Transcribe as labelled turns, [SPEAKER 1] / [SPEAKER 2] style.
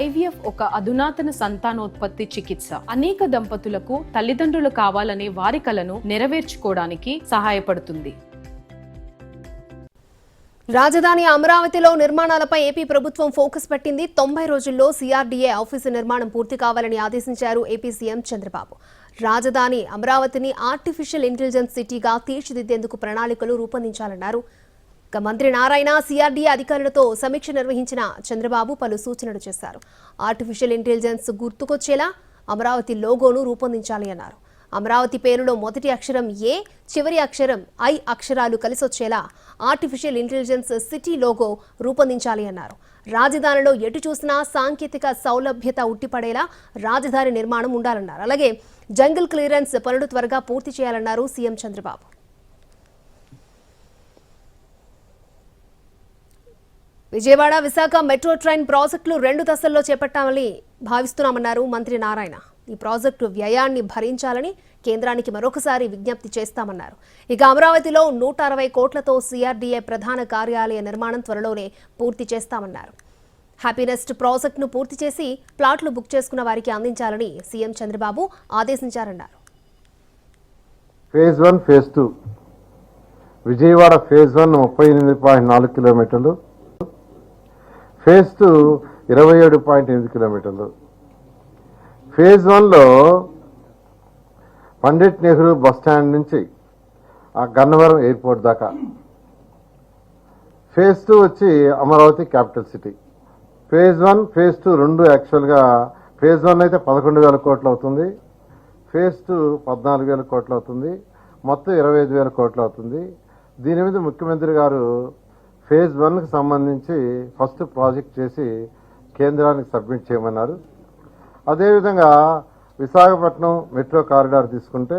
[SPEAKER 1] IVF ఒక అధునాతన సంతానోత్పత్తి చికిత్స. అనేక దంపతులకు తల్లిదండ్రులు కావాలనే వారి కలను నెరవేర్చుకోవడానికి సహాయపడుతుంది.
[SPEAKER 2] రాజధాని అమరావతిలో నిర్మాణాలపై ఏపీ ప్రభుత్వం ఫోకస్ పెట్టింది. తొంభై రోజుల్లో సీఆర్డీఏ ఆఫీసు నిర్మాణం పూర్తి కావాలని ఆదేశించారు ఏపీ సీఎం చంద్రబాబు. రాజధాని అమరావతిని ఆర్టిఫిషియల్ ఇంటెలిజెన్స్ సిటీగా తీర్చిదిద్దేందుకు ప్రణాళికలు రూపొందించాలన్నారు ఇక మంత్రి నారాయణ సిఆర్డీఏ అధికారులతో సమీక్ష నిర్వహించిన చంద్రబాబు పలు సూచనలు చేశారు. ఆర్టిఫిషియల్ ఇంటెలిజెన్స్ గుర్తుకొచ్చేలా అమరావతి లోగోను రూపొందించాలి అన్నారు. అమరావతి పేరులో మొదటి అక్షరం ఏ చివరి అక్షరం ఐ అక్షరాలు కలిసొచ్చేలా ఆర్టిఫిషియల్ ఇంటెలిజెన్స్ సిటీ లోగో రూపొందించాలి అన్నారు. రాజధానిలో ఎటు చూసినా సాంకేతిక సౌలభ్యత ఉట్టిపడేలా రాజధాని నిర్మాణం ఉండాలన్నారు. అలాగే జంగిల్ క్లియరెన్స్ పనులు త్వరగా పూర్తి చేయాలన్నారు CM Chandrababu. Vijayawada Visakha metro train ప్రాజెక్టులు రెండు దశల్లో చేపట్టామని భావిస్తున్నామన్నారు మంత్రి నారాయణ. ఈ ప్రాజెక్టు వ్యయాన్ని భరించాలని కేంద్రానికి మరొకసారి విజ్ఞప్తి చేస్తామన్నారు. ఇక అమరావతిలో నూట అరవై కోట్లతో సిఆర్డీఏ ప్రధాన కార్యాలయ నిర్మాణం త్వరలోనే పూర్తి చేస్తామన్నారు. హ్యాపీనెస్ట్ ప్రాజెక్టును పూర్తి చేసి ప్లాట్లు బుక్ చేసుకున్న వారికి అందించాలని CM Chandrababu ఆదేశించారన్నారు.
[SPEAKER 3] Phase one phase two. Vijayawada phase one ముప్పై ఎనిమిది పాయింట్ నాలుగు కిలోమీటర్లు ఫేజ్ టూ ఇరవై ఏడు పాయింట్ ఎనిమిది కిలోమీటర్లు. ఫేజ్ వన్లో పండిట్ నెహ్రూ బస్ స్టాండ్ నుంచి ఆ గన్నవరం ఎయిర్పోర్ట్ దాకా. ఫేజ్ టూ వచ్చి Amaravati capital city. Phase one phase two రెండు యాక్చువల్గా ఫేజ్ వన్ అయితే పదకొండు వేల కోట్లు అవుతుంది. ఫేజ్ టూ పద్నాలుగు వేల కోట్లు అవుతుంది. మొత్తం ఇరవై ఐదు వేల కోట్లు అవుతుంది. దీని మీద ముఖ్యమంత్రి గారు ఫేజ్ వన్కి సంబంధించి ఫస్ట్ ప్రాజెక్ట్ చేసి కేంద్రానికి సబ్మిట్ చేయమన్నారు. అదేవిధంగా విశాఖపట్నం మెట్రో కారిడార్ తీసుకుంటే